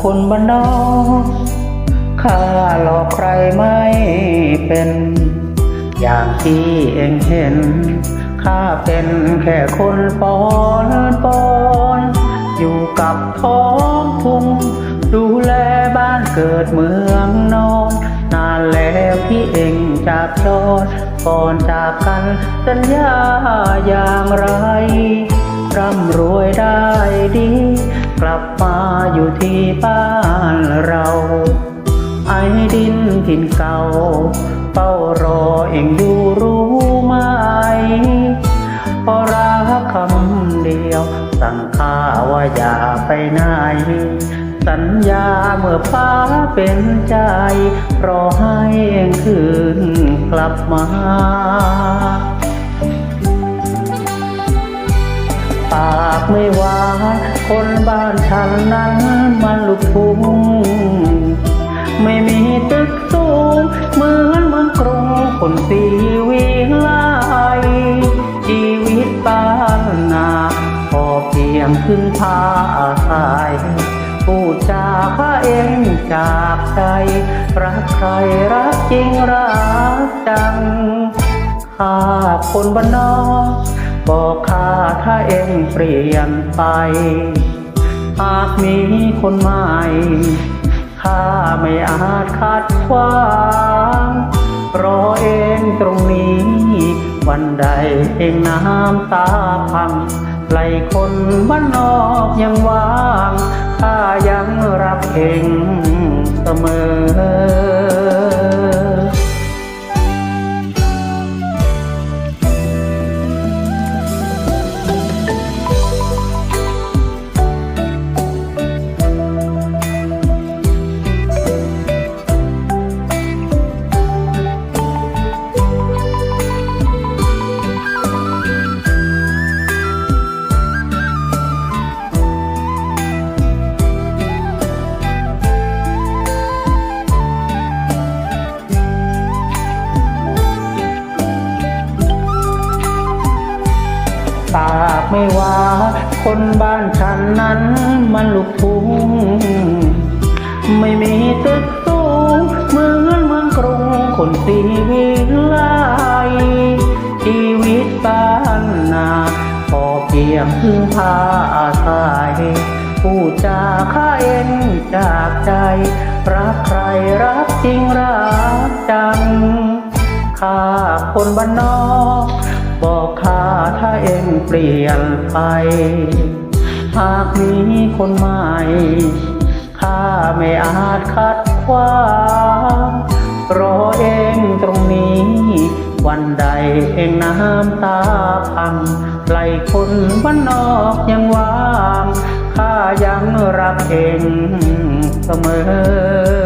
คนบ้านนอกข้าหลอกใครไม่เป็น อย่างที่เองเห็น ข้าเป็นแค่คนปอนปอนอยู่กับท้องทุ่งดูแลบ้านเกิดเมืองนอนนานแล้วที่เองจากจอดก่อนจากกันสัญญาอย่างไรร่ำรวยได้ดี กลับมา อยู่ที่บ้านเรา ไอ้ดินถิ่นเก่าเฝ้ารอเองอยู่รู้ไหมเพราะรักคำเดียว สั่งข้าว่าอย่าไปไหน สัญญาเมื่อฟ้าเป็นใจ รอให้เองคืนกลับมาปากไม่หวาน คนบ้านฉันนั้นมันลูกทุ่งไม่มีตึกสูงเหมือนเมืองกรุงคนสีวิไลชีวิตบ้านนาพอเพียงพึ่งพาอาศัยพูดจาข้าเองจากใจ รักใครรักจริงรักจังข้าคนบ้านนอก บอกข้าถ้าเองเปลี่ยนไป หากมีคนใหม่ข้าไม่อาจคัดขวางรอเองตรงนี้ วันใดเองน้ำตาพังไหลคนบ้านนอกยังว่างข้ายังรักเองเสมอ ไม่ว่า คนบ้านฉันนั้นมันลูกทุ่งไม่มีตึกสูงเหมือนเมืองกรุงคนสีวิไลชีวิตบ้านนาพอเพียงพึ่งพาอาศัยพูดจาข้าเองจากใจ รักใครรักจริงรักจังข้าคนบ้านนอก บอกข้าถ้าเองเปลี่ยนไปหากมีคนใหม่ข้าไม่อาจคัดขวางรอเองตรงนี้ วันใดเองน้ำตาพังไหลคนบ้านนอกยังว่างข้ายังรักเองเสมอ